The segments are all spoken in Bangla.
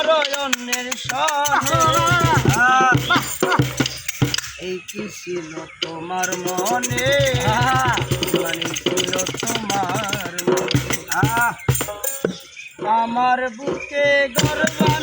অরণ্যের এই কি ছিল তোমার মনে? মানে ছিল তোমার আমার বুকে গরবান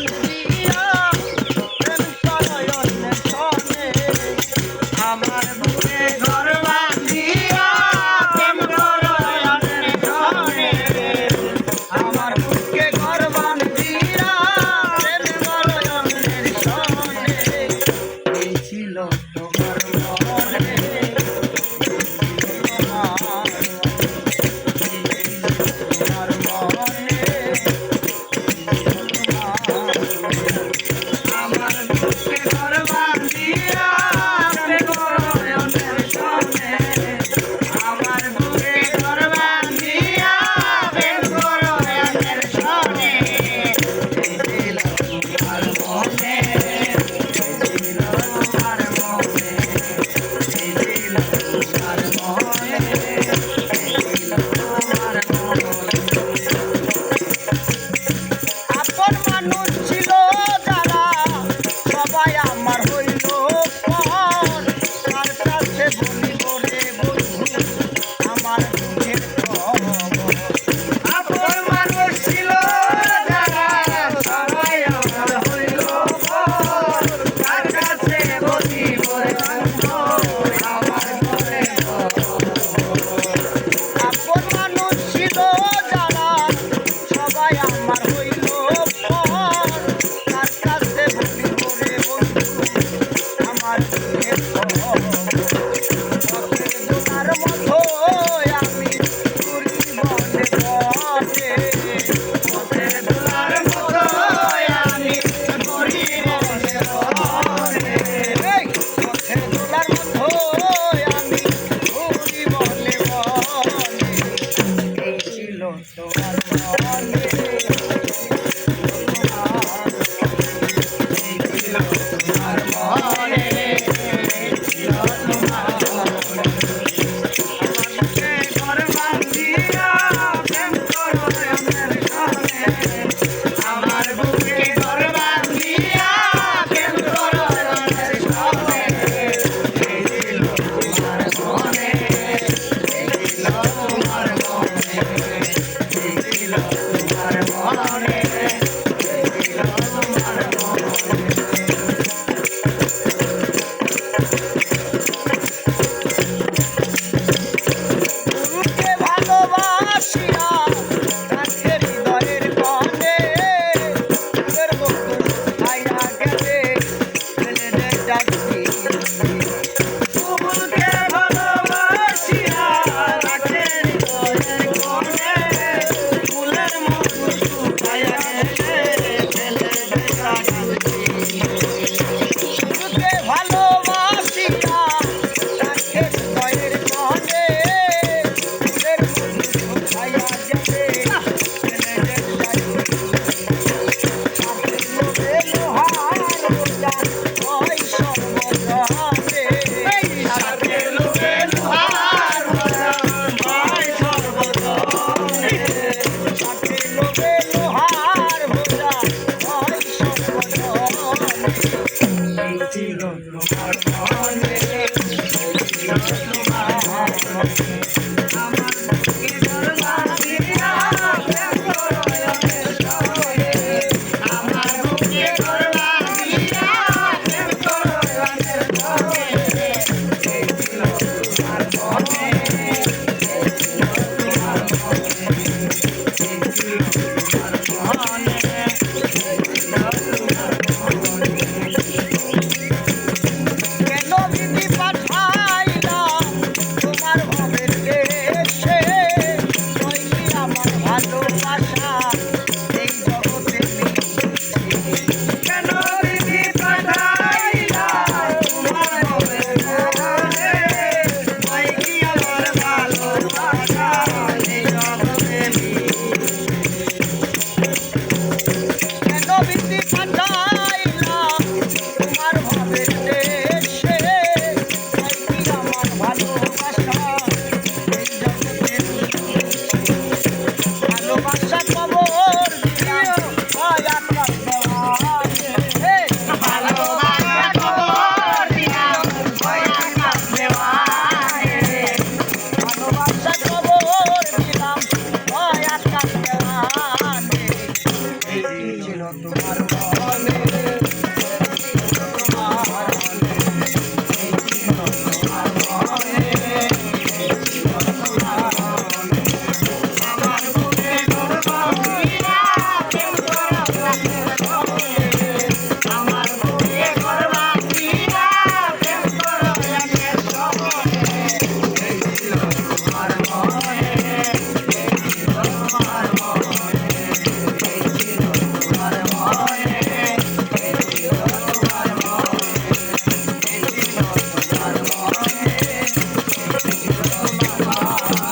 মধ্যে